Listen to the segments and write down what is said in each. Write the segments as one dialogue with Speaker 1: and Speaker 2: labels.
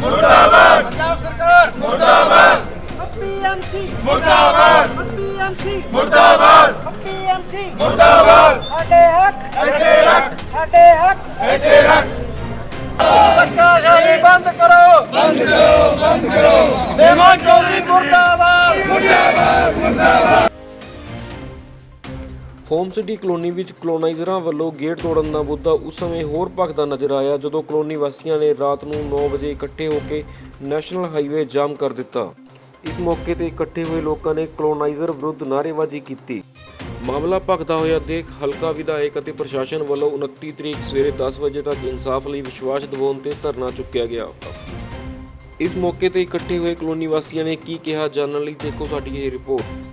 Speaker 1: ਮੁਰਦਾਬਾਦ! ਪੰਜਾਬ ਸਰਕਾਰ! ਮੁਰਦਾਬਾਦ!
Speaker 2: ਪੀਐਮਸੀ
Speaker 1: ਮੁਰਦਾਬਾਦ!
Speaker 2: ਪੀਐਮਸੀ
Speaker 1: ਮੁਰਦਾਬਾਦ!
Speaker 2: ਪੀਐਮਸੀ
Speaker 1: ਮੁਰਦਾਬਾਦ!
Speaker 2: ਸਾਡੇ ਹੱਕ!
Speaker 1: ਇੱਥੇ ਰੱਖ!
Speaker 2: ਸਾਡੇ ਹੱਕ!
Speaker 1: ਇੱਥੇ ਰੱਖ! ਧੱਕਾਸ਼ਾਹੀ ਬੰਦ ਕਰੋ! ਬੰਦ ਕਰੋ! ਬੰਦ ਕਰੋ! ਦੇਵਾ ਚੌਧਰੀ ਮੁਰਦਾਬਾਦ!
Speaker 3: ਹੋਮ ਸਿਟੀ ਕਲੋਨੀ ਵਿੱਚ ਕਲੋਨਾਈਜ਼ਰਾਂ ਵੱਲੋਂ ਗੇਟ ਤੋੜਨ ਦਾ ਮੁੱਦਾ ਉਸ ਸਮੇਂ ਹੋਰ ਭਖਦਾ ਨਜ਼ਰ ਆਇਆ, ਜਦੋਂ ਕਲੋਨੀ ਵਾਸੀਆਂ ਨੇ ਰਾਤ ਨੂੰ 9 ਵਜੇ ਇਕੱਠੇ ਹੋ ਕੇ ਨੈਸ਼ਨਲ ਹਾਈਵੇ ਜਾਮ ਕਰ ਦਿੱਤਾ। ਇਸ ਮੌਕੇ ਤੇ ਇਕੱਠੇ ਹੋਏ ਲੋਕਾਂ ਨੇ ਕਲੋਨਾਈਜ਼ਰ ਵਿਰੁੱਧ ਨਾਅਰੇਬਾਜ਼ੀ ਕੀਤੀ। ਮਾਮਲਾ ਭਖਦਾ ਹੋਇਆ ਦੇਖ ਹਲਕਾ ਵਿਧਾਇਕ ਅਤੇ ਪ੍ਰਸ਼ਾਸਨ ਵੱਲੋਂ 29 ਤਰੀਕ ਸਵੇਰੇ 10 ਵਜੇ ਤੱਕ ਇਨਸਾਫ ਲਈ ਵਿਸ਼ਵਾਸ ਦਿਵਾਉਣ ਤੇ ਧਰਨਾ ਚੁੱਕਿਆ ਗਿਆ। ਇਸ ਮੌਕੇ ਤੇ ਇਕੱਠੇ ਹੋਏ ਕਲੋਨੀ ਵਾਸੀਆਂ ਨੇ ਕੀ ਕਿਹਾ, ਜਾਣਨ ਲਈ ਦੇਖੋ ਸਾਡੀ ਇਹ ਰਿਪੋਰਟ।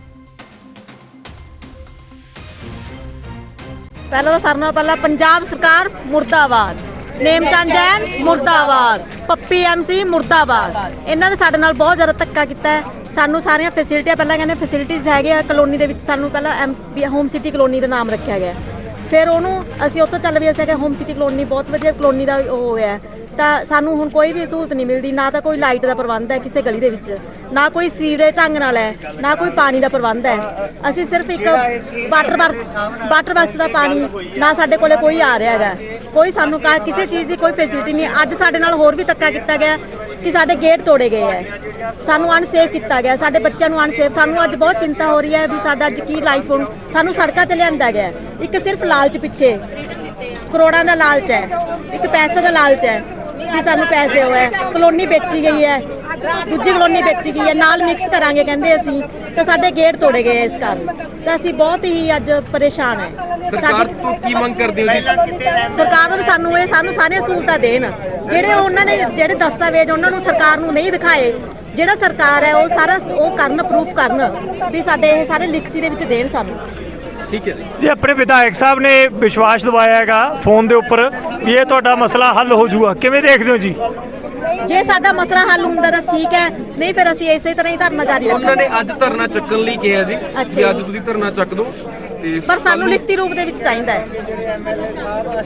Speaker 4: ਪਹਿਲਾਂ ਤਾਂ ਸਾਰਿਆਂ ਨਾਲੋਂ ਪਹਿਲਾਂ ਪੰਜਾਬ ਸਰਕਾਰ ਮੁਰਦਾਬਾਦ ਨੇਮਚੰਦ ਜੈਨ ਮੁਰਦਾਬਾਦ, ਪੱਪੀ ਐਮਸੀ ਮੁਰਦਾਬਾਦ। ਇਹਨਾਂ ਨੇ ਸਾਡੇ ਨਾਲ ਬਹੁਤ ਜ਼ਿਆਦਾ ਧੱਕਾ ਕੀਤਾ ਹੈ। ਸਾਨੂੰ ਸਾਰੀਆਂ ਫੈਸਿਲਿਟੀਆਂ ਪਹਿਲਾਂ ਕਹਿੰਦੇ ਫੈਸਿਲਿਟੀਜ਼ ਹੈਗੇ ਆ, ਕਲੋਨੀ ਦੇ ਵਿੱਚ ਸਾਨੂੰ ਪਹਿਲਾਂ ਐਮ ਹੋਮ ਸਿਟੀ ਕਲੋਨੀ ਦਾ ਨਾਮ ਰੱਖਿਆ ਗਿਆ। ਫਿਰ ਉਹਨੂੰ ਅਸੀਂ ਉੱਥੋਂ ਚੱਲ ਵੀ ਅਸੀਂ ਕਿ ਹੋਮ ਸਿਟੀ ਕਲੋਨੀ ਬਹੁਤ ਵਧੀਆ ਕਲੋਨੀ ਦਾ ਉਹ ਹੋਇਆ ਤਾਂ ਸਾਨੂੰ ਹੁਣ ਕੋਈ ਵੀ ਸਹੂਲਤ ਨਹੀਂ ਮਿਲਦੀ ਨਾ ਤਾਂ ਕੋਈ ਲਾਈਟ ਦਾ ਪ੍ਰਬੰਧ ਹੈ ਕਿਸੇ ਗਲੀ ਦੇ ਵਿੱਚ ਨਾ ਕੋਈ ਸੀਵਰੇਜ ਢੰਗ ਨਾਲ ਹੈ ਨਾ ਕੋਈ ਪਾਣੀ ਦਾ ਪ੍ਰਬੰਧ ਹੈ। ਅਸੀਂ ਸਿਰਫ ਇੱਕ ਵਾਟਰ ਵਰਕ ਵਾਟਰ ਵਰਕਸ ਦਾ ਪਾਣੀ ਨਾ ਸਾਡੇ ਕੋਲੇ ਕੋਈ ਆ ਰਿਹਾ ਹੈਗਾ। ਕੋਈ ਸਾਨੂੰ ਕਾ ਕਿਸੇ ਚੀਜ਼ ਦੀ ਕੋਈ ਫੈਸਿਲਿਟੀ ਨਹੀਂ। ਅੱਜ ਸਾਡੇ ਨਾਲ ਹੋਰ ਵੀ ਧੱਕਾ ਕੀਤਾ ਗਿਆ ਕਿ ਸਾਡੇ ਗੇਟ ਤੋੜੇ ਗਏ ਹੈ। ਸਾਨੂੰ ਅਨਸੇਫ ਕੀਤਾ ਗਿਆ। ਸਾਡੇ ਬੱਚਿਆਂ ਨੂੰ ਅਨਸੇਫ ਸਾਨੂੰ ਅੱਜ ਬਹੁਤ ਚਿੰਤਾ ਹੋ ਰਹੀ ਹੈ ਵੀ ਸਾਡਾ ਅੱਜ ਕੀ ਲਾਈਫ ਹੁਣ। ਸਾਨੂੰ ਸੜਕਾਂ ਤੇ ਲਿਆਂਦਾ ਗਿਆ। ਇੱਕ ਸਿਰਫ ਲਾਲਚ ਪਿੱਛੇ। ਕਰੋੜਾਂ ਦਾ ਲਾਲਚ ਹੈ। ਇੱਕ ਪੈਸੇ ਦਾ ਲਾਲਚ ਹੈ। ਕਿ ਸਾਨੂੰ ਪੈਸੇ ਹੋਇਆ ਕਲੋਨੀ ਵੇਚੀ ਗਈ ਹੈ। ਦੂਜੀ ਕਲੋਨੀ ਵੇਚੀ ਗਈ ਹੈ। ਨਾਲ ਮਿਕਸ ਕਰਾਂਗੇ ਕਹਿੰਦੇ ਅਸੀਂ। ਤਾਂ ਸਾਡੇ ਗੇਟ ਤੋੜੇ ਗਏ ਇਸ ਕਾਰਨ ਤਾਂ ਅਸੀਂ ਬਹੁਤ ਹੀ ਅੱਜ ਪਰੇਸ਼ਾਨ ਹੈ।
Speaker 3: ਸਰਕਾਰ ਤੋਂ ਕੀ ਮੰਗ ਕਰਦੇ ਹੋ ਜੀ?
Speaker 4: ਸਰਕਾਰ ਨੂੰ ਸਾਨੂੰ ਇਹ ਸਾਨੂੰ ਸਾਰੀਆਂ ਸਹੂਲਤਾਂ ਦੇਣ। ਜਿਹੜੇ ਉਹਨਾਂ ਨੇ ਜਿਹੜੇ ਦਸਤਾਵੇਜ਼ ਉਹਨਾਂ ਨੂੰ ਸਰਕਾਰ ਨੂੰ ਨਹੀਂ ਦਿਖਾਏ ਜਿਹੜਾ ਸਰਕਾਰ ਹੈ ਉਹ ਸਾਰਾ ਉਹ ਕਰਨ ਪ੍ਰੂਫ ਕਰਨ ਵੀ ਸਾਡੇ ਇਹ ਸਾਰੇ ਲਿਖਤੀ ਦੇ ਵਿੱਚ ਦੇਣ ਸਾਨੂੰ।
Speaker 3: ਠੀਕ ਹੈ। ਜੀ
Speaker 5: ਜੀ ਆਪਣੇ ਵਿਧਾਇਕ ਸਾਹਿਬ ਨੇ ਵਿਸ਼ਵਾਸ ਦਿਵਾਇਆ ਹੈਗਾ ਫੋਨ ਦੇ ਉੱਪਰ ਵੀ ਇਹ ਤੁਹਾਡਾ ਮਸਲਾ ਹੱਲ ਹੋ ਜਾਊਗਾ। ਕਿਵੇਂ ਦੇਖਦੇ ਹੋ ਜੀ?
Speaker 4: ਜੇ ਸਾਡਾ ਮਸਲਾ ਹੱਲ ਹੁੰਦਾ ਤਾਂ ਠੀਕ ਹੈ ਨਹੀਂ ਫਿਰ ਅਸੀਂ ਇਸੇ ਤਰ੍ਹਾਂ ਹੀ ਧਰਨਾ ਜਾਰੀ
Speaker 3: ਉਹਨਾਂ
Speaker 4: ਰੱਖਾਂਗੇ
Speaker 3: ਨੇ ਅੱਜ ਧਰਨਾ ਚੱਕਣ ਲਈ ਕਿਹਾ ਜੀ ਕਿ ਅੱਜ। ਤੁਸੀਂ ਧਰਨਾ ਚੱਕ ਦਿਓ ਤੇ
Speaker 4: ਪਰ ਸਾਨੂੰ ਲਿਖਤੀ ਰੂਪ ਦੇ ਵਿੱਚ ਚਾਹੀਦਾ ਹੈ।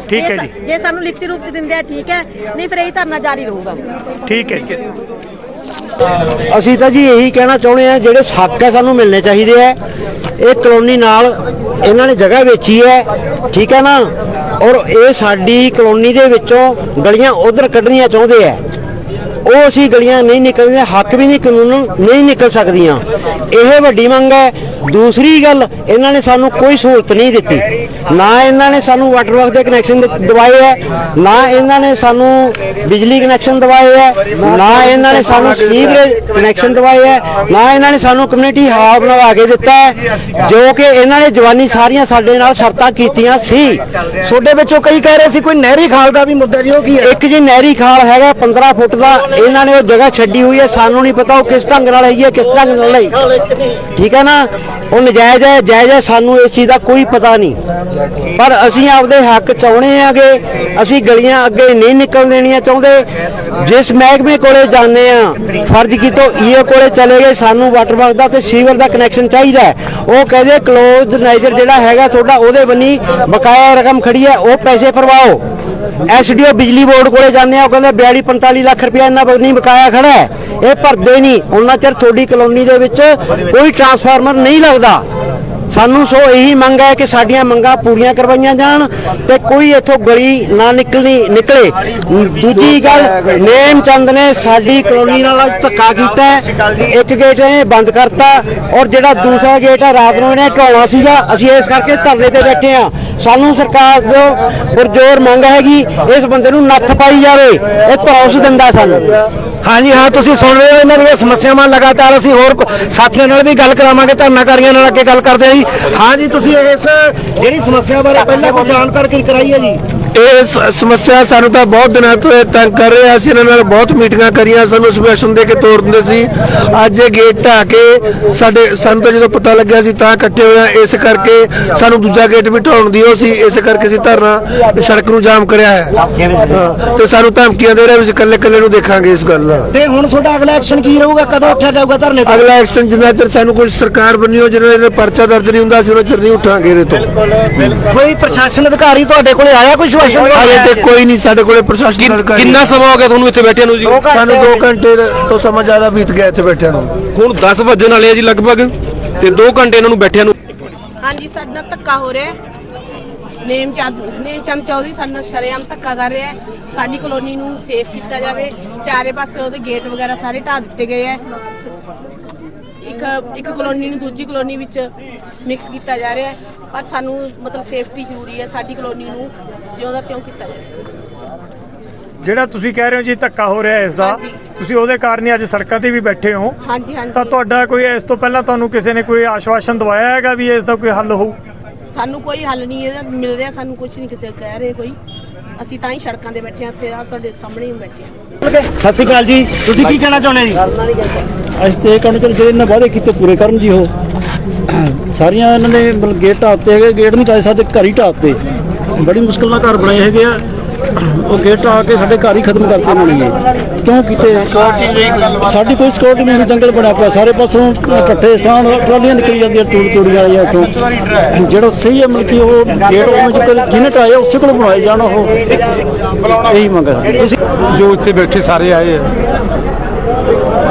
Speaker 5: ਠੀਕ ਹੈ
Speaker 4: ਜੇ
Speaker 5: ਜੀ
Speaker 4: ਸਾ- ਜੇ। ਸਾਨੂੰ ਲਿਖਤੀ ਰੂਪ ਚ ਦਿੰਦੇ ਆ ਠੀਕ ਹੈ ਨਹੀਂ ਫਿਰ ਇਹ ਧਰਨਾ ਜਾਰੀ ਰਹੂਗਾ।
Speaker 5: ਠੀਕ ਹੈ ਜੀ।
Speaker 6: ਅਸੀਂ ਤਾਂ ਜੀ ਇਹੀ ਕਹਿਣਾ ਚਾਹੁੰਦੇ ਆ ਜਿਹੜੇ ਹੱਕ ਹੈ ਸਾਨੂੰ ਮਿਲਣੇ ਚਾਹੀਦੇ ਆ ਇਹ ਕਲੋਨੀ ਨਾਲ ਇਹਨਾਂ ਨੇ ਜਗ੍ਹਾ ਵੇਚੀ ਹੈ, ਠੀਕ ਹੈ ਨਾ? ਔਰ ਇਹ ਸਾਡੀ ਕਲੋਨੀ ਦੇ ਵਿੱਚੋਂ ਗਲੀਆਂ ਉਧਰ ਕੱਢਣੀਆਂ ਚਾਹੁੰਦੇ ਆ ਉਹ ਅਸੀਂ ਗਲੀਆਂ ਨਹੀਂ ਨਿਕਲਦੀਆਂ ਹੱਕ ਵੀ ਨਹੀਂ ਕਾਨੂੰਨ ਨਹੀਂ ਨਿਕਲ ਸਕਦੀਆਂ। ਇਹ ਵੱਡੀ ਮੰਗ ਹੈ। ਦੂਸਰੀ ਗੱਲ, ਇਹਨਾਂ ਨੇ ਸਾਨੂੰ ਕੋਈ ਸਹੂਲਤ ਨਹੀਂ ਦਿੱਤੀ। ਨਾ ਇਹਨਾਂ ਨੇ ਸਾਨੂੰ ਵਾਟਰ ਵਰਕ ਦੇ ਕਨੈਕਸ਼ਨ ਦਿਵਾਏ ਹੈ ਨਾ ਇਹਨਾਂ ਨੇ ਸਾਨੂੰ ਬਿਜਲੀ ਕਨੈਕਸ਼ਨ ਦਿਵਾਏ ਹੈ ਨਾ ਇਹਨਾਂ ਨੇ ਸਾਨੂੰ ਸੀਵਰੇਜ ਕਨੈਕਸ਼ਨ ਦਿਵਾਏ ਹੈ ਨਾ ਇਹਨਾਂ ਨੇ ਸਾਨੂੰ ਕਮਿਊਨਿਟੀ ਹਾਲ ਬਣਵਾ ਕੇ ਦਿੱਤਾ ਹੈ ਜੋ ਕਿ ਇਹਨਾਂ ਨੇ ਜਵਾਨੀ ਸਾਰੀਆਂ ਸਾਡੇ ਨਾਲ ਸ਼ਰਤਾਂ ਕੀਤੀਆਂ ਸੀ।
Speaker 7: ਤੁਹਾਡੇ ਵਿੱਚੋਂ ਕਈ ਕਹਿ ਰਹੇ ਸੀ ਕੋਈ ਨਹਿਰੀ ਖਾਲ ਦਾ ਵੀ ਮੁੱਦਾ ਜੀ ਉਹ ਕੀ ਹੈ?
Speaker 6: ਇੱਕ ਜੀ ਨਹਿਰੀ ਖਾਲ ਹੈਗਾ 15 ਫੁੱਟ ਦਾ ਇਹਨਾਂ ਨੇ ਉਹ ਜਗ੍ਹਾ ਛੱਡੀ ਹੋਈ ਹੈ ਸਾਨੂੰ ਨਹੀਂ ਪਤਾ ਉਹ ਕਿਸ ਢੰਗ ਨਾਲ ਹੈਗੀ ਹੈ ਕਿਸ ਢੰਗ ਨਾਲ ਨਹੀਂ। ਠੀਕ ਹੈ ਨਾ? ਉਹ ਨਜਾਇਜ਼ ਹੈ ਜਾਇਜ਼ ਹੈ ਸਾਨੂੰ ਇਸ ਚੀਜ਼ ਦਾ ਕੋਈ ਪਤਾ ਨਹੀਂ। ਪਰ ਅਸੀਂ ਆਪਦੇ ਹੱਕ ਚਾਹੁੰਦੇ ਆਗੇ ਅਸੀਂ ਗਲੀਆਂ ਅੱਗੇ ਨਹੀਂ ਨਿਕਲ ਦੇਣੀਆਂ ਚਾਹੁੰਦੇ। ਜਿਸ ਮਹਿਕਮੇ ਕੋਲੇ ਜਾਂਦੇ ਆ ਫਰਜ਼ ਕੀਤੋ ਈਓ ਕੋਲੇ ਚਲੇ ਗਏ, ਸਾਨੂੰ ਵਾਟਰ ਵਰਕ ਦਾ ਤੇ ਸੀਵਰ ਦਾ ਕਨੈਕਸ਼ਨ ਚਾਹੀਦਾ ਉਹ ਕਹਿੰਦੇ ਕਲੋਜ਼ ਨਾਈਜ਼ਰ ਜਿਹੜਾ ਹੈਗਾ ਤੁਹਾਡਾ, ਉਹਦੇ ਬੰਨੀ ਬਕਾਇਆ ਰਕਮ ਖੜੀ ਹੈ, ਉਹ ਪੈਸੇ ਭਰਵਾਓ। ਐਸਡੀਓ ਬਿਜਲੀ ਬੋਰਡ ਕੋਲੇ ਜਾਂਦੇ ਆ ਉਹ ਕਹਿੰਦੇ 42 45 ਲੱਖ ਰੁਪਇਆ ਇਹਨਾਂ ਕੋਲ ਨਹੀਂ ਬਕਾਇਆ ਖੜਾ ਹੈ। ਇਹ ਭਰਦੇ ਨਹੀਂ। ਉਹਨਾਂ ਚਿਰ ਤੁਹਾਡੀ ਕਲੋਨੀ ਦੇ ਵਿੱਚ ਕੋਈ ਟਰਾਂਸਫਾਰਮਰ ਨਹੀਂ ਲੱਗਦਾ। ਸਾਨੂੰ ਸੋ ਇਹੀ ਮੰਗ ਹੈ ਕਿ ਸਾਡੀਆਂ ਮੰਗਾਂ ਪੂਰੀਆਂ ਕਰਵਾਈਆਂ ਜਾਣ ਤੇ ਕੋਈ ਇੱਥੋਂ ਗਲੀ ਨਾ ਨਿਕਲਣੀ, ਨਿਕਲੇ। ਦੂਜੀ ਗੱਲ, ਨੇਮ ਚੰਦ ਨੇ ਸਾਡੀ ਕਲੋਨੀ ਨਾਲ ਧੱਕਾ ਕੀਤਾ ਇੱਕ ਗੇਟ ਇਹਨੇ ਬੰਦ ਕਰਤਾ ਔਰ ਜਿਹੜਾ ਦੂਸਰਾ ਗੇਟ ਹੈ ਰਾਤ ਨੂੰ ਇਹਨੇ ਢੋਣਾ ਸੀਗਾ। ਅਸੀਂ ਇਸ ਕਰਕੇ ਧਰਨੇ ਤੇ ਬੈਠੇ ਆ ਸਾਨੂੰ ਸਰਕਾਰ ਤੋਂ ਪੁਰਜੋਰ ਮੰਗ ਹੈਗੀ, ਇਸ ਬੰਦੇ ਨੂੰ ਨੱਥ ਪਾਈ ਜਾਵੇ। ਇਹ ਤਰੌਸ ਦਿੰਦਾ ਸਾਨੂੰ।
Speaker 7: ਹਾਂਜੀ, ਹਾਂ, ਤੁਸੀਂ ਸੁਣ ਰਹੇ ਹੋ ਇਹਨਾਂ ਦੀਆਂ ਸਮੱਸਿਆਵਾਂ ਲਗਾਤਾਰ ਅਸੀਂ ਹੋਰ ਸਾਥੀਆਂ ਨਾਲ ਵੀ ਗੱਲ ਕਰਾਵਾਂਗੇ, ਧਰਨਾਕਾਰੀਆਂ ਨਾਲ ਅੱਗੇ ਗੱਲ ਕਰਦੇ ਹਾਂ ਜੀ। ਹਾਂਜੀ, ਤੁਸੀਂ ਇਸ ਜਿਹੜੀ ਸਮੱਸਿਆ ਬਾਰੇ ਪਹਿਲਾਂ ਕੋਈ ਜਾਣਕਾਰੀ ਕਰਾਈ ਹੈ ਜੀ? ਇਹ ਸ- ਸਮੱਸਿਆ ਸਾਨੂੰ ਤਾਂ ਬਹੁਤ ਦਿਨਾਂ ਤੋਂ ਇਹ ਤੰਗ ਕਰ ਰਿਹਾ। ਅਸੀਂ ਇਹਨਾਂ ਨਾਲ ਬਹੁਤ ਮੀਟਿੰਗਾਂ ਕਰੀਆਂ ਸਾਨੂੰ ਸਪੈਸ਼ਨ ਦੇ ਕੇ ਤੋੜ ਦਿੰਦੇ ਸੀ। ਅੱਜ ਇਹ ਗੇਟ ਢਾਹ ਕੇ ਸਾਡੇ ਸਾਨੂੰ ਤਾਂ ਜਦੋਂ ਪਤਾ ਲੱਗਿਆ ਸੀ ਤਾਂ ਇਕੱਠੇ ਹੋਏ ਹਾਂ। ਇਸ ਕਰਕੇ ਸਾਨੂੰ ਦੂਜਾ ਗੇਟ ਵੀ ਢਾਉਣ ਦੀ ਉਹ ਸੀ ਇਸ ਕਰਕੇ ਅਸੀਂ ਧਰਨਾ ਸੜਕ ਨੂੰ ਜਾਮ ਕਰਿਆ ਹੈ। ਹਾਂ, ਤੇ ਸਾਨੂੰ ਧਮਕੀਆਂ ਦੇ ਰਿਹਾ ਵੀ ਅਸੀਂ ਇਕੱਲੇ ਇਕੱਲੇ ਨੂੰ ਦੇਖਾਂਗੇ ਇਸ ਗੱਲ ਨਾਲ
Speaker 6: ਤੇ ਹੁਣ ਤੁਹਾਡਾ ਅਗਲਾ ਐਕਸ਼ਨ ਕੀ ਰਹੂਗਾ? ਕਦੋਂ ਉੱਠਿਆ ਜਾਊਗਾ ਧਰਨੇ ਤੇ?
Speaker 7: ਅਗਲਾ ਐਕਸ਼ਨ ਜਿੰਨਾ ਚਿਰ ਸਾਨੂੰ ਕੋਈ ਸਰਕਾਰ ਬਣੀ ਹੋ ਜਿੰਨਾ ਚਿਰ ਪਰਚਾ ਦਰਜ ਨਹੀਂ ਹੁੰਦਾ ਅਸੀਂ ਉਹਨਾਂ ਚਿਰ ਨਹੀਂ ਉੱਠਾਂਗੇ ਇਹਦੇ ਤੋਂ।
Speaker 6: ਕੋਈ ਪ੍ਰਸ਼ਾਸਨ ਅਧਿਕਾਰੀ ਤੁਹਾਡੇ ਕੋਲੇ ਆਇਆ ਕੋਈ ਸ਼ਵਾਸ਼ਨ
Speaker 7: ਹਾਲੇ ਤੇ ਕੋਈ ਨਹੀਂ ਸਾਡੇ ਕੋਲੇ ਪ੍ਰਸ਼ਾਸਨ ਅਧਿਕਾਰੀ
Speaker 8: ਕਿੰਨਾ ਸਮਾਂ ਹੋ ਗਿਆ ਤੁਹਾਨੂੰ ਇੱਥੇ ਬੈਠਿਆਂ ਨੂੰ ਜੀ?
Speaker 7: ਸਾਨੂੰ 2 ਘੰਟੇ ਤੋਂ ਸਮਾਂ ਜ਼ਿਆਦਾ ਬੀਤ ਗਿਆ ਇੱਥੇ ਬੈਠਿਆਂ ਨੂੰ।
Speaker 8: ਹੁਣ 10 ਵਜਣ ਵਾਲੇ ਆ ਜੀ ਲਗਭਗ ਤੇ 2 ਘੰਟੇ ਇਹਨਾਂ ਨੂੰ ਬੈਠਿਆਂ ਨੂੰ।
Speaker 9: ਹਾਂਜੀ ਸਾਡੇ ਨਾਲ ਧੱਕਾ ਹੋ ਰਿਹਾ ਹੈ। ਨੇਮ ਚੰਦ ਨੇਮ ਚੰਦ ਚੌਧਰੀ ਸਾਡੇ ਨਾਲ ਸ਼ਰੇਆਮ ਧੱਕਾ ਕਰ ਰਿਹਾ ਹੈ। ਸਾਡੀ ਕਲੋਨੀ ਨੂੰ ਸੇਫ ਕੀਤਾ ਜਾਵੇ। ਚਾਰੇ ਪਾਸੇ ਉਹਦੇ ਗੇਟ ਵਗੈਰਾ ਸਾਰੇ ਢਾਹ ਦਿੱਤੇ ਗਏ ਹੈ। ਇੱਕ ਇੱਕ ਕਲੋਨੀ ਨੂੰ ਦੂਜੀ ਕਲੋਨੀ ਵਿੱਚ ਮਿਕਸ ਕੀਤਾ ਜਾ ਰਿਹਾ ਹੈ ਪਰ ਸਾਨੂੰ ਮਤਲਬ ਸੇਫਟੀ ਜ਼ਰੂਰੀ ਹੈ ਸਾਡੀ ਕਲੋਨੀ ਨੂੰ ਜਿਉਂ ਦਾ ਤਿਉਂ ਕੀਤਾ ਜਾਵੇ
Speaker 5: ਜਿਹੜਾ ਤੁਸੀਂ ਕਹਿ ਰਹੇ ਹੋ ਜੀ ਧੱਕਾ ਹੋ ਰਿਹਾ ਇਸ ਦਾ
Speaker 9: ਹਾਂਜੀ।
Speaker 5: ਤੁਸੀਂ ਉਹਦੇ ਕਾਰਨ ਹੀ ਅੱਜ ਸੜਕਾਂ ਤੇ ਵੀ ਬੈਠੇ ਹੋ।
Speaker 9: ਹਾਂਜੀ
Speaker 5: ਤਾਂ
Speaker 9: ਹਾਂਜੀ
Speaker 5: ਤੁਹਾਡਾ ਕੋਈ ਇਸ ਤੋਂ ਪਹਿਲਾਂ ਤੁਹਾਨੂੰ ਕਿਸੇ ਨੇ ਕੋਈ ਆਸ਼ਵਾਸਨ ਦਵਾਇਆ ਹੈਗਾ ਵੀ ਇਸ ਦਾ ਕੋਈ ਹੱਲ ਹੋਊ?
Speaker 9: ਸਾਨੂੰ ਕੋਈ ਹੱਲ ਨਹੀਂ ਇਹਦਾ ਮਿਲ ਰਿਹਾ ਸਾਨੂੰ ਕੁਝ ਨਹੀਂ ਕਿਸੇ ਕਹਿ ਰਹੇ ਕੋਈ। ਅਸੀਂ ਤਾਂ ਹੀ ਸੜਕਾਂ ਤੇ ਬੈਠੇ ਹਾਂ ਇੱਥੇ ਆ ਤੁਹਾਡੇ ਸਾਹਮਣੇ ਹੀ ਬੈਠੇ ਹਾਂ।
Speaker 6: ਸਤਿ ਸ਼੍ਰੀ ਅਕਾਲ ਜੀ। ਤੁਸੀਂ ਕੀ ਕਹਿਣਾ ਚਾਹੁੰਦੇ ਜੀ?
Speaker 10: ਅਸੀਂ ਤੇ ਇਹ ਕਹਿੰਦੇ ਕਿ ਜਿਹੜੇ ਇਹਨਾਂ ਵਾਅਦੇ ਕੀਤੇ ਪੂਰੇ ਕਰਨ ਜੀ ਉਹ। ਸਾਰੀਆਂ ਇਹਨਾਂ ਦੇ ਮਤਲਬ ਗੇਟ ਢਾਤੇ ਹੈਗੇ ਗੇਟ ਨਹੀਂ ਚਾਹੇ ਸਾਡੇ ਘਰ ਹੀ ਢਾਤੇ ਬੜੀ ਮੁਸ਼ਕਲ ਨਾਲ ਘਰ ਬਣਾਏ ਹੈਗੇ ਆ। ਉਹ ਗੇਟ ਆ ਕੇ ਸਾਡੇ ਘਰ ਹੀ ਖਤਮ ਕਰਕੇ ਉਹਨਾਂ ਨੇ। ਇਹ। ਕਿਉਂ ਕੀਤੇ? ਸਾਡੀ ਕੋਈ ਸਿਕਿਉਰਿਟੀ ਨਹੀਂ ਜੰਗਲ ਬਣਾ ਪਿਆ। ਸਾਰੇ ਪਾਸੋਂ ਪੱਠੇ ਸਾਣ ਟਰਾਲੀਆਂ ਨਿਕਲੀ ਜਾਂਦੀਆਂ, ਤੂੜ ਤੂੜੀ ਵਾਲੀਆਂ ਇੱਥੋਂ। ਜਿਹੜਾ ਸਹੀ ਹੈ, ਮਤਲਬ ਕਿ ਉਹ ਗੇਟ ਉਹ ਜਿਹੜਾ ਜਿਹਨੇ ਢਾਏ ਉਸੇ ਕੋਲ ਬਣਾਏ ਜਾਣ ਉਹ। ਇਹੀ ਮੰਗ ਹੈ
Speaker 8: ਜੋ ਇੱਥੇ ਬੈਠੇ ਸਾਰੇ ਆਏ ਆ।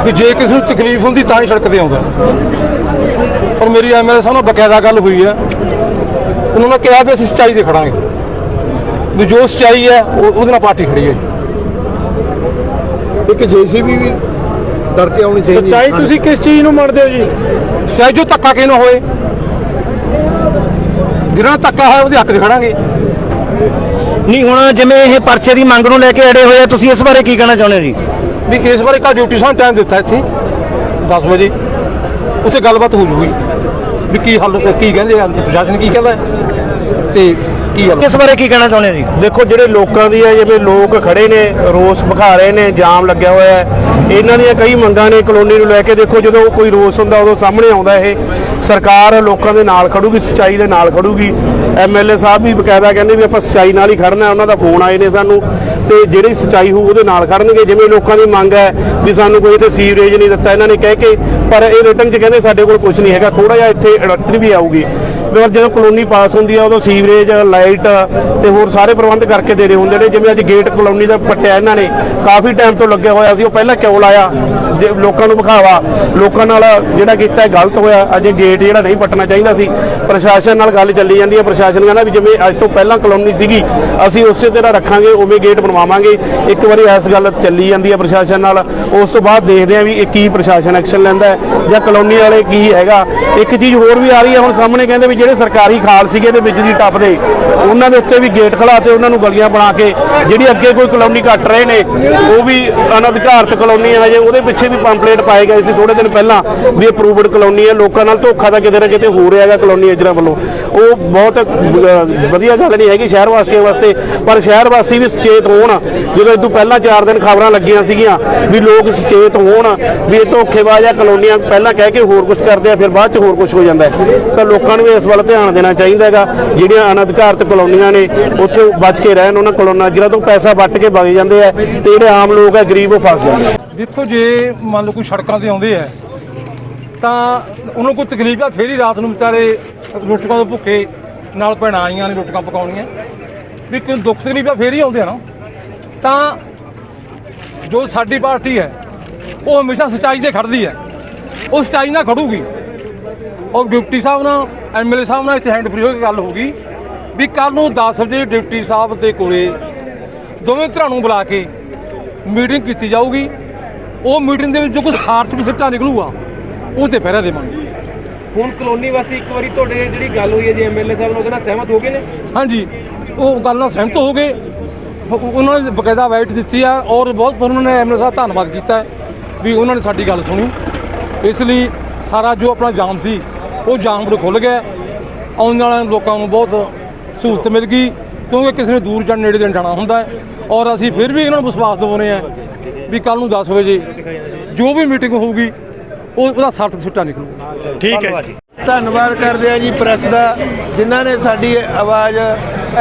Speaker 8: ਕਿ ਜੇ ਕਿਸੇ ਨੂੰ ਤਕਲੀਫ ਹੁੰਦੀ ਤਾਂ ਹੀ ਸੜਕ ਤੇ ਆਉਂਦਾ। ਔਰ ਮੇਰੀ ਐਮਐਲਏ ਸਾਹਿਬ ਨਾਲ ਬਕਾਇਦਾ ਗੱਲ ਹੋਈ ਆ। ਉਹਨਾਂ ਨੇ ਕਿਹਾ ਵੀ ਅਸੀਂ ਸੱਚਾਈ ਤੇ ਖੜਾਂਗੇ ਵੀ ਜੋ ਸੱਚਾਈ ਹੈ ਉਹ- ਉਹਦੇ ਨਾਲ ਪਾਰਟੀ ਖੜੀ ਹੈ
Speaker 1: ਇੱਕ ਜੇਸੀਬੀ ਵੀ ਕਰਕੇ ਆਉਣੀ ਚਾਹੀਦੀ
Speaker 5: ਸੱਚਾਈ ਤੁਸੀਂ ਕਿਸ ਚੀਜ਼ ਨੂੰ ਮੰਨਦੇ ਹੋ ਜੀ?
Speaker 8: ਸਹਿਜੋ ਧੱਕਾ ਕਿਸ ਨਾਲ ਹੋਏ? ਜਿਹਨਾਂ ਨਾਲ ਧੱਕਾ ਹੋਇਆ ਉਹਦੇ ਹੱਕ 'ਚ ਖੜਾਂਗੇ।
Speaker 6: ਨਹੀਂ ਹੁਣ ਜਿਵੇਂ ਇਹ ਪਰਚੇ ਦੀ ਮੰਗ ਨੂੰ ਲੈ ਕੇ ਅੜੇ ਹੋਏ ਆ ਤੁਸੀਂ ਇਸ ਬਾਰੇ ਕੀ ਕਹਿਣਾ ਚਾਹੁੰਦੇ ਹੋ ਜੀ?
Speaker 8: ਵੀ ਇਸ ਬਾਰੇ ਕੱਲ ਡਿਊਟੀ ਸਾਨੂੰ ਟਾਈਮ ਦਿੱਤਾ ਇੱਥੇ 10 ਵਜੇ। ਉੱਥੇ ਗੱਲਬਾਤ ਹੋ ਜੂਗੀ ਵੀ ਕੀ ਹੱਲ ਕੀ ਕਹਿੰਦੇ ਆ ਪ੍ਰਸ਼ਾਸਨ ਕੀ ਕਹਿੰਦਾ ਹੈ। ਤੇ ਕੀ ਹੱਲ
Speaker 6: ਇਸ ਬਾਰੇ ਕੀ ਕਹਿਣਾ ਚਾਹੁੰਦੇ ਹੋ ਜੀ?
Speaker 1: ਦੇਖੋ ਜਿਹੜੇ ਲੋਕਾਂ ਦੀ ਆ ਜਿਵੇਂ ਲੋਕ ਖੜੇ ਨੇ ਰੋਸ ਵਿਖਾ ਰਹੇ ਨੇ ਜਾਮ ਲੱਗਿਆ ਹੋਇਆ ਹੈ ਇਹਨਾਂ ਦੀਆਂ ਕਈ ਮੰਗਾਂ ਨੇ ਕਲੋਨੀ ਨੂੰ ਲੈ ਕੇ। ਦੇਖੋ ਜਦੋਂ ਕੋਈ ਰੋਸ ਹੁੰਦਾ ਉਦੋਂ ਸਾਹਮਣੇ ਆਉਂਦਾ ਇਹ। ਸਰਕਾਰ ਲੋਕਾਂ ਦੇ ਨਾਲ ਖੜੂਗੀ ਸੱਚਾਈ ਦੇ ਨਾਲ ਖੜੂਗੀ। ਐਮਐਲਏ ਸਾਹਿਬ ਵੀ ਬਕਾਇਦਾ ਕਹਿੰਦੇ ਵੀ ਆਪਾਂ ਸੱਚਾਈ ਨਾਲ ਹੀ ਖੜਨਾ ਉਹਨਾਂ ਦਾ ਫੋਨ ਆਏ ਨੇ ਸਾਨੂੰ। ਤੇ ਜਿਹੜੀ ਸੱਚਾਈ ਹੋਊ ਉਹਦੇ ਨਾਲ ਖੜਨਗੇ। ਜਿਵੇਂ ਲੋਕਾਂ ਦੀ ਮੰਗ ਹੈ ਵੀ ਸਾਨੂੰ ਕੋਈ ਇੱਥੇ ਸੀਵਰੇਜ ਨਹੀਂ ਦਿੱਤਾ ਇਹਨਾਂ ਨੇ ਕਹਿ ਕੇ ਪਰ ਇਹ ਰਿਟਰਨ 'ਚ ਕਹਿੰਦੇ ਸਾਡੇ ਕੋਲ ਕੁਝ ਨਹੀਂ ਹੈਗਾ। ਥੋੜਾ ਜਿਹਾ ਇੱਥੇ ਅੜਚਨ ਵੀ ਆਊਗੀ। ਪਰ ਜਦੋਂ ਕਲੋਨੀ ਪਾਸ ਹੁੰਦੀ ਆ, ਉਦੋਂ ਸੀਵਰੇਜ, ਲਾਈਟ ਤੇ ਹੋਰ ਸਾਰੇ ਪ੍ਰਬੰਧ ਕਰਕੇ ਦੇ ਰਹੇ ਹੁੰਦੇ ਨੇ। ਜਿਵੇਂ ਅੱਜ ਗੇਟ ਕਲੋਨੀ ਦਾ ਪੱਟਿਆ ਇਹਨਾਂ ਨੇ, ਕਾਫੀ ਟਾਈਮ ਤੋਂ ਲੱਗਿਆ ਹੋਇਆ ਸੀ, ਉਹ ਪਹਿਲਾਂ ਕਿਉਂ ਲਾਇਆ? ਜੇ ਲੋਕਾਂ ਨੂੰ ਵਿਖਾਵਾ, ਲੋਕਾਂ ਨਾਲ ਜਿਹੜਾ ਕੀਤਾ ਹੈ ਗਲਤ ਹੋਇਆ, ਅਜੇ ਗੇਟ ਜਿਹੜਾ ਨਹੀਂ ਪੱਟਣਾ ਚਾਹੀਦਾ ਸੀ। ਪ੍ਰਸ਼ਾਸਨ ਨਾਲ ਗੱਲ ਚੱਲੀ ਜਾਂਦੀ ਹੈ। ਪ੍ਰਸ਼ਾਸਨ ਕਹਿੰਦਾ ਵੀ ਜਿਵੇਂ ਅੱਜ ਤੋਂ ਪਹਿਲਾਂ ਕਲੋਨੀ ਸੀਗੀ, ਅਸੀਂ ਉਸੇ ਤਰ੍ਹਾਂ ਰੱਖਾਂਗੇ, ਉਵੇਂ ਗੇਟ ਬਣਵਾਵਾਂਗੇ। ਇੱਕ ਵਾਰੀ ਇਸ ਗੱਲ ਚੱਲੀ ਜਾਂਦੀ ਹੈ ਪ੍ਰਸ਼ਾਸਨ ਨਾਲ। ਉਸ ਤੋਂ ਬਾਅਦ ਦੇਖਦੇ ਹਾਂ ਵੀ ਇਹ ਕੀ ਪ੍ਰਸ਼ਾਸਨ ਐਕਸ਼ਨ ਲੈਂਦਾ ਹੈ। ਜਾਂ ਕਲੋਨੀ ਵਾਲੇ ਕੀ ਹੈਗਾ। ਇੱਕ ਚੀਜ਼ ਹੋਰ ਵੀ ਆ ਰਹੀ ਹੈ, ਹੁਣ ਸਾਹਮਣੇ ਕਹਿੰਦੇ ਵੀ ਜਿਹੜੇ ਸਰਕਾਰੀ ਖਾਲ ਸੀਗੇ ਤੇ ਵਿੱਚ ਦੀ ਟੱਪਦੇ ਉਹਨਾਂ ਦੇ ਉੱਤੇ ਵੀ ਗੇਟ ਖੜਾ ਤੇ ਉਹਨਾਂ ਨੂੰ ਗਲੀਆਂ ਬਣਾ ਕੇ। ਜਿਹੜੀ ਅੱਗੇ ਕੋਈ ਕਲੋਨੀ ਕੱਟ ਰਹੇ ਨੇ, ਉਹ ਵੀ ਅਨਧਿਕਾਰਤ ਕਲੋਨੀ ਹੈ ਜੇ ਉਹਦੇ ਪਿੱਛੇ ਵੀ ਪੰਪਲੇਟ ਪਾਏ ਗਏ ਸੀ ਥੋੜੇ ਦਿਨ ਪਹਿਲਾਂ ਵੀ ਅਪਰੂਵਡ ਕਲੋਨੀ ਹੈ। ਲੋਕਾਂ ਨਾਲ ਧੋਖਾ ਤਾਂ ਕਿਤੇ ਨਾ ਕਿਤੇ ਹੋ ਰਿਹਾ ਹੈਗਾ ਕਲੋਨੀ ਏਜਰਾਂ ਵੱਲੋਂ। ਉਹ ਬਹੁਤ ਵਧੀਆ ਗੱਲ ਨਹੀਂ ਹੈਗੀ ਸ਼ਹਿਰ ਵਾਸੀਆਂ ਵਾਸਤੇ, ਪਰ ਸ਼ਹਿਰ ਵਾਸੀ ਵੀ ਸੁਚੇਤ ਹੋਣ। ਜਦੋਂ ਇਹ ਤੋਂ ਪਹਿਲਾਂ 4 ਦਿਨ ਖਬਰਾਂ ਲੱਗੀਆਂ ਸੀਗੀਆਂ ਵੀ ਲੋਕ ਸੁਚੇਤ ਹੋਣ, ਵੀ ਇਹ ਧੋਖੇਬਾਜ਼ ਆ, ਕਲੋਨੀਆਂ ਪਹਿਲਾਂ ਕਹਿ ਕੇ ਹੋਰ ਕੁਝ ਕਰਦੇ ਆ, ਫਿਰ ਬਾਅਦ ਚ ਹੋਰ ਕੁਝ ਹੋ ਜਾਂਦਾ ਤਾਂ ਲੋਕਾਂ ਨੂੰ ਵੀ ਇਸ ਵੱਲ ਧਿਆਨ ਦੇਣਾ ਚਾਹੀਦਾ ਹੈਗਾ। ਜਿਹੜੀਆਂ ਅਨਧਿਕਾਰਤ ਕਲੋਨੀਆਂ ਨੇ, ਉੱਥੇ ਬਚ ਕੇ ਰਹਿਣ ਉਹਨਾਂ ਕਲੋਨਾਂ ਕਲੋਨਾਜਰਾਂ ਤੋਂ ਪੈਸਾ ਵੱਟ ਕੇ ਵਗ ਜਾਂਦੇ ਆ, ਤੇ ਜਿਹੜੇ ਆਮ ਲੋਕ ਆ, ਗਰੀਬ ਉਹ ਫਸ ਜਾਂਦੇ
Speaker 8: ਦੇਖੋ ਜੇ ਮੰਨ ਲਓ ਕੋਈ ਸੜਕਾਂ ਤੇ ਆਉਂਦੇ ਆ, ਤਾਂ ਉਹਨਾਂ ਨੂੰ ਕੋਈ ਤਕਲੀਫ ਆ, ਫੇਰ ਹੀ ਰਾਤ ਨੂੰ ਵਿਚਾਰੇ ਰੋਟੀਆਂ ਤੋਂ ਭੁੱਖੇ ਨਾਲ ਭੈਣਾਂ ਆਈਆਂ ਨੇ ਰੋਟੀਆਂ ਪਕਾਉਣੀਆਂ। ਵੀ ਕੋਈ ਦੁੱਖ ਤਕਲੀਫ ਆ, ਫੇਰ ਹੀ ਆਉਂਦੇ ਆ ਨਾ। ਤਾਂ ਜੋ ਸਾਡੀ ਪਾਰਟੀ ਹੈ, ਉਹ ਹਮੇਸ਼ਾ ਸੱਚਾਈ ਤੇ ਖੜਦੀ ਹੈ। ਉਹ ਸੱਚਾਈ ਨਾਲ ਖੜੂਗੀ। ਔਰ ਡਿਪਟੀ ਸਾਹਿਬ ਨਾਲ ਐਮਐਲਏ ਸਾਹਿਬ ਨਾਲ ਇੱਥੇ ਹੈਂਡ ਫ੍ਰੀ ਹੋ ਕੇ ਗੱਲ ਹੋਊਗੀ। ਵੀ ਕੱਲ ਨੂੰ 10 ਵਜੇ ਡਿਪਟੀ ਸਾਹਿਬ ਦੇ ਕੋਲੇ ਦੋਵੇਂ ਧਿਰਾਂ ਨੂੰ ਬੁਲਾ ਕੇ ਮੀਟਿੰਗ ਕੀਤੀ ਜਾਊਗੀ। ਉਹ ਮੀਟਿੰਗ ਦੇ ਵਿੱਚ ਜੋ ਕੋਈ ਸਾਰਥਕ ਸਿੱਟਾ ਨਿਕਲੂਗਾ ਉਹ ਤੇ ਪਹਿਰਾ ਦੇਵਾਂਗੇ।
Speaker 3: ਹੁਣ ਕਲੋਨੀ ਵਾਸੀ ਇੱਕ ਵਾਰੀ ਤੁਹਾਡੇ ਜਿਹੜੀ ਗੱਲ ਹੋਈ ਹੈ ਜੀ ਐਮਐਲਏ ਸਾਹਿਬ ਨਾਲ ਉਹਦੇ ਨਾਲ ਸਹਿਮਤ ਹੋ ਗਏ ਨੇ?
Speaker 8: ਹਾਂਜੀ ਉਹ ਗੱਲ ਨਾਲ ਸਹਿਮਤ ਹੋ ਗਏ। ਉਹ- ਉਹਨਾਂ ਨੇ ਬਕਾਇਦਾ ਵਾਈਟ ਦਿੱਤੀ ਆ ਔਰ ਬਹੁਤ ਉਹਨਾਂ ਨੇ ਐਮਐਲਏ ਸਾਹਿਬ ਧੰਨਵਾਦ ਕੀਤਾ ਵੀ ਉਹਨਾਂ ਨੇ ਸਾਡੀ ਗੱਲ ਸੁਣੀ। ਇਸ ਲਈ ਸਾਰਾ ਜੋ ਆਪਣਾ ਜਾਮ ਸੀ ਉਹ ਜਾਮ ਨੂੰ ਖੁੱਲ ਗਿਆ। ਆਉਣ ਵਾਲੇ ਲੋਕਾਂ ਨੂੰ ਬਹੁਤ ਸਹੂਲਤ ਮਿਲ ਗਈ ਕਿਉਂਕਿ ਕਿਸੇ ਨੇ ਦੂਰ ਜਾਂ ਨੇੜੇ ਦੇ ਜਾਣਾ ਹੁੰਦਾ ਔਰ ਅਸੀਂ ਫਿਰ ਵੀ ਇਹਨਾਂ ਨੂੰ ਵਿਸ਼ਵਾਸ ਦਿਵਾਉਂਦੇ ਆ ਵੀ ਕੱਲ ਨੂੰ 10 ਵਜੇ ਜੋ ਵੀ ਮੀਟਿੰਗ ਹੋਊਗੀ ਉਹ ਉਹਦਾ ਸਾਰਥਕ ਸਿੱਟਾ ਨਿਕਲੂਗਾ
Speaker 5: ਠੀਕ ਹੈ ਜੀ।
Speaker 7: ਧੰਨਵਾਦ ਕਰਦੇ ਆ ਜੀ ਪ੍ਰੈਸ ਦਾ ਜਿਨ੍ਹਾਂ ਨੇ ਸਾਡੀ ਆਵਾਜ਼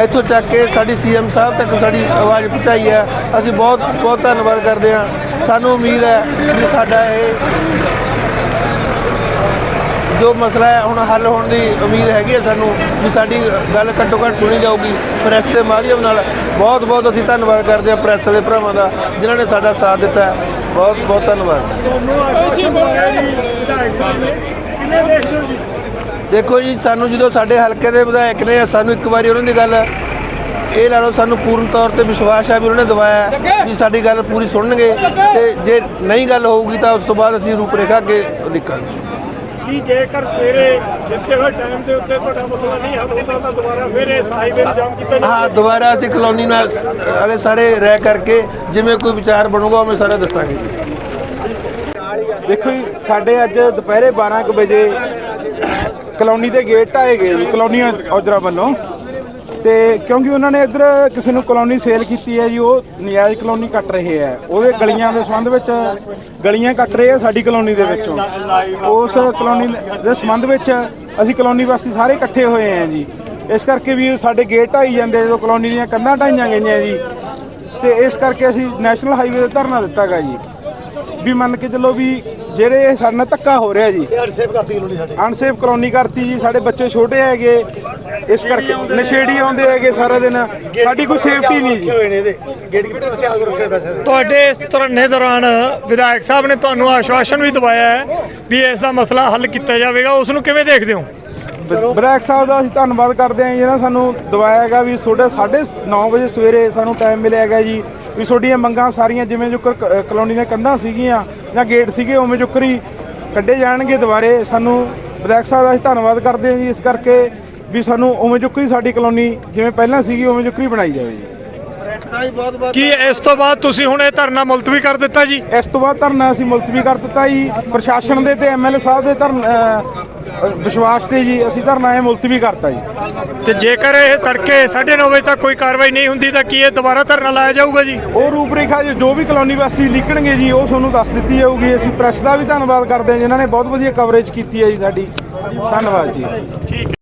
Speaker 7: ਇੱਥੋਂ ਚੱਕ ਕੇ ਸਾਡੀ ਸੀਐਮ ਸਾਹਿਬ ਤੱਕ ਸਾਡੀ ਆਵਾਜ਼ ਪਹੁੰਚਾਈ ਹੈ। ਅਸੀਂ ਬਹੁਤ ਬਹੁਤ ਧੰਨਵਾਦ ਕਰਦੇ ਆ ਸਾਨੂੰ ਉਮੀਦ ਹੈ ਕਿ ਸਾਡਾ ਇਹ ਜੋ ਮਸਲਾ ਹੈ ਹੁਣ ਹੱਲ ਹੋਣ ਦੀ ਉਮੀਦ ਹੈਗੀ ਹੈ ਸਾਨੂੰ ਵੀ ਸਾਡੀ ਗੱਲ ਘੱਟੋ ਘੱਟ ਸੁਣੀ ਜਾਊਗੀ ਪ੍ਰੈਸ ਦੇ ਮਾਧਿਅਮ ਨਾਲ। ਬਹੁਤ ਬਹੁਤ ਅਸੀਂ ਧੰਨਵਾਦ ਕਰਦੇ ਆ ਪ੍ਰੈਸ ਵਾਲੇ ਭਰਾਵਾਂ ਦਾ ਜਿਨ੍ਹਾਂ ਨੇ ਸਾਡਾ ਸਾਥ ਦਿੱਤਾ ਹੈ। ਬਹੁਤ ਬਹੁਤ ਧੰਨਵਾਦ।
Speaker 5: ਤੁਹਾਨੂੰ ਆਸ਼ਵਾਸਨ ਦਵਾਇਆ ਜੀ ਵਿਧਾਇਕ ਸਾਹਿਬ ਨੇ। ਕਿਵੇਂ ਦੇਖਦੇ ਹੋ ਜੀ?
Speaker 7: ਦੇਖੋ ਜੀ ਸਾਨੂੰ ਜਦੋਂ ਸਾਡੇ ਹਲਕੇ ਦੇ ਵਿਧਾਇਕ ਨੇ ਸਾਨੂੰ ਇੱਕ ਵਾਰੀ ਉਹਨਾਂ ਦੀ ਗੱਲ ਇਹ ਲਾ ਲਓ ਸਾਨੂੰ ਪੂਰਨ ਤੌਰ ਤੇ ਵਿਸ਼ਵਾਸ ਹੈ ਵੀ ਉਹਨਾਂ ਨੇ ਦਵਾਇਆ ਹੈ ਵੀ ਸਾਡੀ ਗੱਲ ਪੂਰੀ ਸੁਣਨਗੇ। ਤੇ ਜੇ ਨਹੀਂ ਗੱਲ ਹੋਊਗੀ ਤਾਂ ਉਸ ਤੋਂ ਬਾਅਦ ਅਸੀਂ ਰੂਪਰੇਖਾ ਅੱਗੇ ਲਿਖਾਂਗੇ।
Speaker 5: ਕੀ ਜੇਕਰ ਸਵੇਰੇ ਦਿੱਤੇ ਹੋਏ ਟਾਈਮ ਦੇ ਉੱਤੇ ਤੁਹਾਡਾ ਮਸਲਾ ਨਹੀਂ ਹੱਲ ਹੁੰਦਾ ਤਾਂ ਦੁਬਾਰਾ ਫਿਰ ਇਹ ਹਾਈਵੇ ਜਾਮ ਕੀਤਾ
Speaker 7: ਹਾਂ ਦੁਬਾਰਾ ਅਸੀਂ ਕਲੋਨੀ ਨਾਲ ਵਾਲੇ ਸਾਰੇ ਰਹਿ ਕਰਕੇ ਜਿਵੇਂ ਕੋਈ ਵਿਚਾਰ ਬਣੂਗਾ ਉਹ ਮੈਂ ਸਾਰਾ ਦੱਸਾਂਗੇ। ਜੀ
Speaker 11: ਦੇਖੋ ਜੀ ਸਾਡੇ ਅੱਜ ਦੁਪਹਿਰੇ 12 ਕੁ ਵਜੇ ਕਲੋਨੀ ਦੇ ਗੇਟ ਢਾਏ ਗਏ ਜੀ ਕਲੋਨੀ ਔਜਰਾ ਵੱਲੋਂ। ਤੇ ਕਿਉਂਕਿ ਉਹਨਾਂ ਨੇ ਇੱਧਰ ਕਿਸੇ ਨੂੰ ਕਲੋਨੀ ਸੇਲ ਕੀਤੀ ਹੈ ਜੀ, ਉਹ ਨਜਾਇਜ਼ ਕਲੋਨੀ ਕੱਟ ਰਹੇ ਆ ਉਹਦੇ ਗਲੀਆਂ ਦੇ ਸੰਬੰਧ ਵਿੱਚ ਗਲੀਆਂ ਕੱਟ ਰਹੇ ਆ ਸਾਡੀ ਕਲੋਨੀ ਦੇ ਵਿੱਚੋਂ। ਉਸ ਕਲੋਨੀ ਦੇ ਸੰਬੰਧ ਵਿੱਚ ਅਸੀਂ ਕਲੋਨੀ ਵਾਸੀ ਸਾਰੇ ਇਕੱਠੇ ਹੋਏ ਆ ਜੀ। ਇਸ ਕਰਕੇ ਵੀ ਸਾਡੇ ਗੇਟ ਢਾਈ ਜਾਂਦੇ ਜਦੋਂ ਕਲੋਨੀ ਦੀਆਂ ਕੰਧਾਂ ਢਾਈਆਂ ਗਈਆਂ ਜੀ। ਤੇ ਇਸ ਕਰਕੇ ਅਸੀਂ ਨੈਸ਼ਨਲ ਹਾਈਵੇ ਤੇ ਧਰਨਾ ਦਿੱਤਾ ਗਾ ਜੀ। ਵੀ ਮੰਨ ਕੇ ਚੱਲੋ ਵੀ ਜਿਹੜੇ ਸਾਡੇ ਨਾਲ ਧੱਕਾ ਹੋ ਰਿਹਾ ਜੀ। ਅਨਸੇਫ ਕਰਤੀ ਕਲੋਨੀ ਸਾਡੇ। ਅਨਸੇਫ ਕਲੋਨੀ ਕਰਤੀ ਜੀ ਸਾਡੇ ਬੱਚੇ ਛੋਟੇ ਹੈਗੇ। ਇਸ ਕਰਕੇ ਨਸ਼ੇੜੀ ਆਉਂਦੇ ਹੈਗੇ ਸਾਰਾ ਦਿਨ। ਸਾਡੀ ਕੋਈ ਸੇਫਟੀ ਨਹੀਂ ਜੀ।
Speaker 5: ਤੁਹਾਡੇ ਇਸ ਧਰਨੇ ਦੌਰਾਨ ਵਿਧਾਇਕ ਸਾਹਿਬ ਨੇ ਤੁਹਾਨੂੰ ਆਸ਼ਵਾਸਨ ਵੀ ਦਵਾਇਆ ਹੈ ਵੀ ਇਸ ਦਾ ਮਸਲਾ ਹੱਲ ਕੀਤਾ ਜਾਵੇਗਾ। ਉਸ ਨੂੰ ਕਿਵੇਂ ਦੇਖਦੇ ਹੋ?
Speaker 11: ਵਿਧਾਇਕ ਸਾਹਿਬ ਦਾ ਅਸੀਂ ਧੰਨਵਾਦ ਕਰਦੇ ਹਾਂ ਜੀ। ਜਿਹਨਾਂ ਸਾਨੂੰ ਦਵਾਇਆ ਹੈਗਾ ਵੀ ਤੁਹਾਡੇ 9 ਵਜੇ ਸਵੇਰੇ ਸਾਨੂੰ ਟਾਈਮ ਮਿਲਿਆ ਹੈਗਾ ਜੀ ਵੀ ਤੁਹਾਡੀਆਂ ਮੰਗਾਂ ਸਾਰੀਆਂ ਜਿਵੇਂ ਜੋ ਕਲੋਨੀ ਦੀਆਂ ਕੰਧਾਂ ਸੀਗੀਆਂ ਜਾਂ ਗੇਟ ਸੀਗੇ, ਉਵੇਂ ਚੁੱਕਰੀ ਕੱਢੇ ਜਾਣਗੇ ਦੁਬਾਰੇ। ਸਾਨੂੰ ਵਿਧਾਇਕ ਸਾਹਿਬ ਦਾ ਅਸੀਂ ਧੰਨਵਾਦ ਕਰਦੇ ਹਾਂ ਜੀ, ਇਸ ਕਰਕੇ ਵੀ ਸਾਨੂੰ ਉਵੇਂ ਚੁੱਕਰੀ ਸਾਡੀ ਕਲੋਨੀ ਜਿਵੇਂ ਪਹਿਲਾਂ ਸੀਗੀ, ਉਵੇਂ ਚੁੱਕਰੀ ਬਣਾਈ ਜਾਵੇ ਜੀ।
Speaker 5: ਕੀ ਇਸ ਤੋਂ ਬਾਅਦ ਤੁਸੀਂ ਹੁਣ ਇਹ ਧਰਨਾ ਮੁਲਤਵੀ ਕਰ ਦਿੱਤਾ ਜੀ?
Speaker 11: ਇਸ ਤੋਂ ਬਾਅਦ ਧਰਨਾ ਅਸੀਂ ਮੁਲਤਵੀ ਕਰ ਦਿੱਤਾ ਜੀ। ਪ੍ਰਸ਼ਾਸਨ ਦੇ ਤੇ ਐਮਐਲਏ ਸਾਹਿਬ ਦੇ ਧਰਨ ਵਿਸ਼ਵਾਸ ਤੇ ਜੀ ਅਸੀਂ ਧਰਨਾ ਇਹ ਮੁਲਤਵੀ ਕਰਤਾ ਜੀ।
Speaker 5: ਤੇ ਜੇਕਰ ਇਹ ਤੜਕੇ 9:30 ਵਜੇ ਤੱਕ ਕੋਈ ਕਾਰਵਾਈ ਨਹੀਂ ਹੁੰਦੀ ਤਾਂ ਕੀ ਇਹ ਦੁਬਾਰਾ ਧਰਨਾ ਲਾਇਆ ਜਾਊਗਾ ਜੀ?
Speaker 11: ਉਹ ਰੂਪਰੇਖਾ ਜੋ- ਜੋ ਵੀ ਕਲੋਨੀ ਵਾਸੀ ਲਿਖਣਗੇ ਜੀ ਉਹ ਤੁਹਾਨੂੰ ਦੱਸ ਦਿੱਤੀ ਜਾਊਗੀ। ਅਸੀਂ ਪ੍ਰੈਸ ਦਾ ਵੀ ਧੰਨਵਾਦ ਕਰਦੇ ਹਾਂ ਜਿਨ੍ਹਾਂ ਨੇ ਬਹੁਤ ਵਧੀਆ ਕਵਰੇਜ ਕੀਤੀ ਹੈ ਜੀ ਸਾਡੀ। ਧੰਨਵਾਦ ਜੀ।